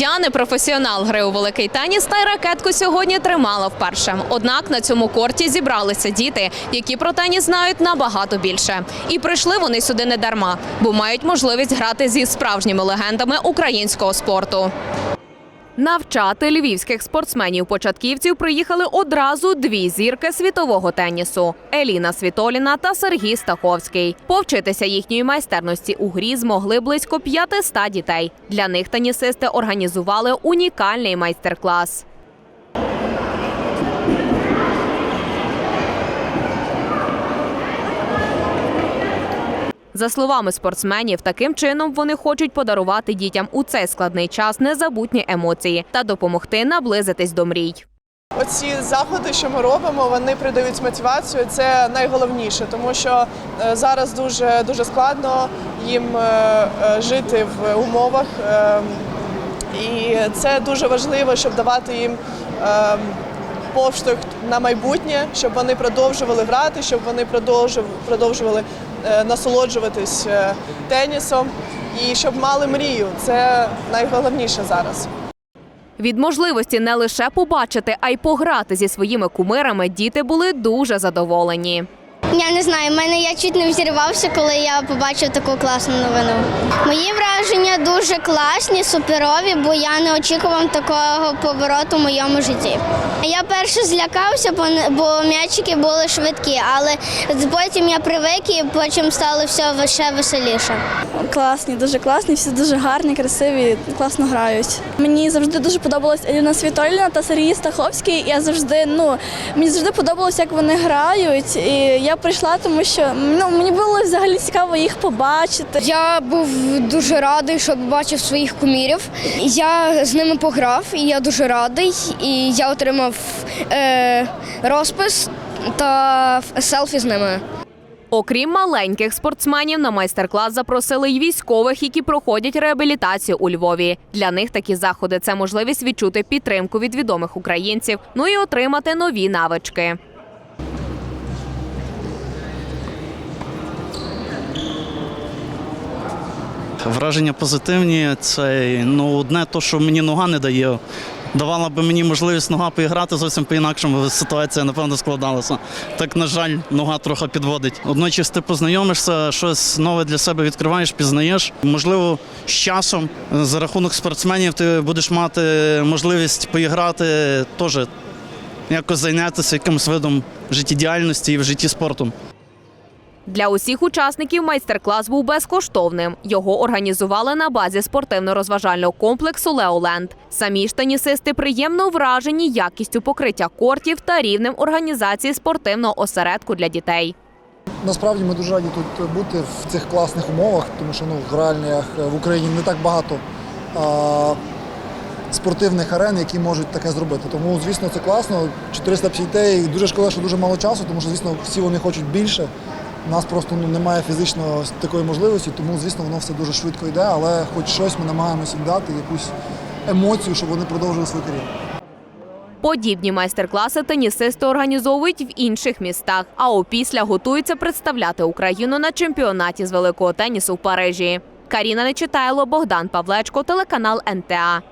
Я не професіонал гри у великий теніс та й ракетку сьогодні тримала вперше. Однак на цьому корті зібралися діти, які про теніс знають набагато більше. І прийшли вони сюди не дарма, бо мають можливість грати зі справжніми легендами українського спорту. Навчати львівських спортсменів-початківців приїхали одразу дві зірки світового тенісу: Еліна Світоліна та Сергій Стаховський. Повчитися їхньої майстерності у грі змогли близько 500 дітей. Для них тенісисти організували унікальний майстер-клас. За словами спортсменів, таким чином вони хочуть подарувати дітям у цей складний час незабутні емоції та допомогти наблизитись до мрій. Оці заходи, що ми робимо, вони придають мотивацію. Це найголовніше, тому що е, зараз дуже дуже складно їм е, е, жити в умовах, е, і це дуже важливо, щоб давати їм е, поштовх на майбутнє, щоб вони продовжували грати, щоб вони продовжув- продовжували насолоджуватись е, тенісом і щоб мали мрію. Це найголовніше зараз. Від можливості не лише побачити, а й пограти зі своїми кумирами діти були дуже задоволені. Я не знаю, в мене я чуть не взірвався, коли я побачив таку класну новину. Мої враження дуже класні, суперові, бо я не очікував такого повороту в моєму житті. Я перше злякався, бо м'ячики були швидкі, але потім я привик і потім стало все ще веселіше. Класні, дуже класні, всі дуже гарні, красиві, класно грають. Мені завжди дуже подобалась Еліна Світоліна та Сергій Стаховський. Я завжди, ну мені завжди подобалось, як вони грають. І я прийшла, тому що ну мені було взагалі цікаво їх побачити. Я був дуже радий, що побачив своїх кумірів. Я з ними пограв, і я дуже радий. І я отримав е, розпис та селфі з ними. Окрім маленьких спортсменів, на майстер-клас запросили й військових, які проходять реабілітацію у Львові. Для них такі заходи це можливість відчути підтримку від відомих українців, ну і отримати нові навички. Враження позитивні. Це ну одне, то що мені нога не дає. Давала би мені можливість нога поіграти зовсім по-інакшому ситуація, напевно, складалася. Так, на жаль, нога трохи підводить. Одночасно ти познайомишся, щось нове для себе відкриваєш, пізнаєш. Можливо, з часом за рахунок спортсменів ти будеш мати можливість поіграти теж якось зайнятися якимось видом життєдіяльності і в житті спортом. Для усіх учасників майстер-клас був безкоштовним. Його організували на базі спортивно-розважального комплексу Леоленд. Самі ж тенісисти приємно вражені якістю покриття кортів та рівнем організації спортивного осередку для дітей. Насправді ми дуже раді тут бути в цих класних умовах, тому що ну, в реальніях в Україні не так багато а, спортивних арен, які можуть таке зробити. Тому, звісно, це класно. 450 дітей. Дуже шкода, що дуже мало часу, тому що, звісно, всі вони хочуть більше. У нас просто ну, немає фізично такої можливості, тому, звісно, воно все дуже швидко йде, але хоч щось ми намагаємося їм дати, якусь емоцію, щоб вони продовжили свою кар'єру. Подібні майстер-класи тенісисти організовують в інших містах, а опісля готуються представляти Україну на чемпіонаті з великого тенісу в Парижі. Каріна Нечитайло, Богдан Павлечко, телеканал НТА.